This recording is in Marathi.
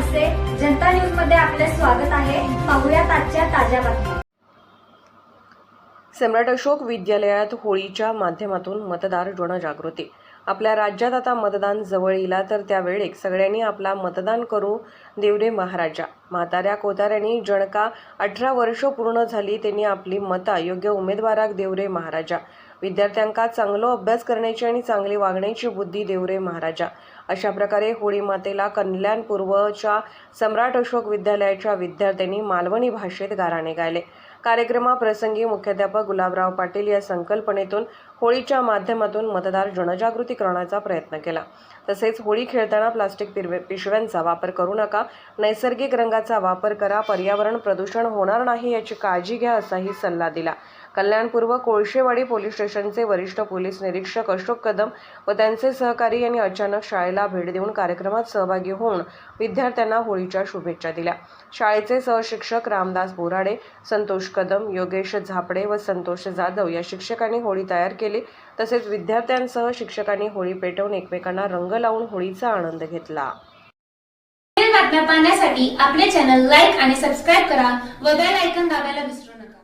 माणसे जनता न्यूजमध्ये आपले स्वागत आहे. पाहुयात आजच्या ताज्या बातम्या. सम्राट अशोक विद्यालयात होळीच्या माध्यमातून मतदार जनजागृती. आपल्या राज्यात आता मतदान जवळ येला तर त्यावेळेक सगळ्यांनी आपला मतदान करू देवरे महाराजा. म्हाताऱ्या कोताऱ्यांनी जणका अठरा वर्ष पूर्ण झाली त्यांनी आपली मता योग्य उमेदवाराक देवरे महाराजा. विद्यार्थ्यांका चांगलो अभ्यास करण्याची आणि चांगली वागण्याची बुद्धी देवरे महाराजा. अशा प्रकारे होळी मातेला कल्याणपूर्वच्या सम्राट अशोक विद्यालयाच्या विद्यार्थ्यांनी मालवणी भाषेत गाराणे गायले. कार्यक्रमाप्रसंगी मुख्याध्यापक गुलाबराव पाटील या संकल्पनेतून होळीच्या माध्यमातून मतदार जनजागृती करण्याचा प्रयत्न केला. तसेच होळी खेळताना प्लास्टिक पिशव्यांचा वापर करू नका नैसर्गिक रंगाचा वापर करा पर्यावरण प्रदूषण होणार नाही याची काळजी घ्या असाही सल्ला दिला. कल्याणपूर्व कोळशेवाडी पोलीस स्टेशनचे वरिष्ठ पोलीस निरीक्षक अशोक कदम व त्यांचे सहकारी यांनी अचानक शाळेला भेट देऊन कार्यक्रमात सहभागी होऊन विद्यार्थ्यांना होळीच्या शुभेच्छा दिल्या. शाळेचे सहशिक्षक रामदास बोराडे संतोष कदम योगेश झापडे व संतोष जाधव या शिक्षकांनी होळी तयार केली. तसेच विद्यार्थ्यांसह शिक्षकांनी होळी पेटवून एकमेकांना रंग लावून होळीचा आनंद घेतला. बातम्या पाहण्यासाठी आपले चॅनल लाईक आणि सबस्क्राईब करा व बेल आयकन दाबायला विसरू नका.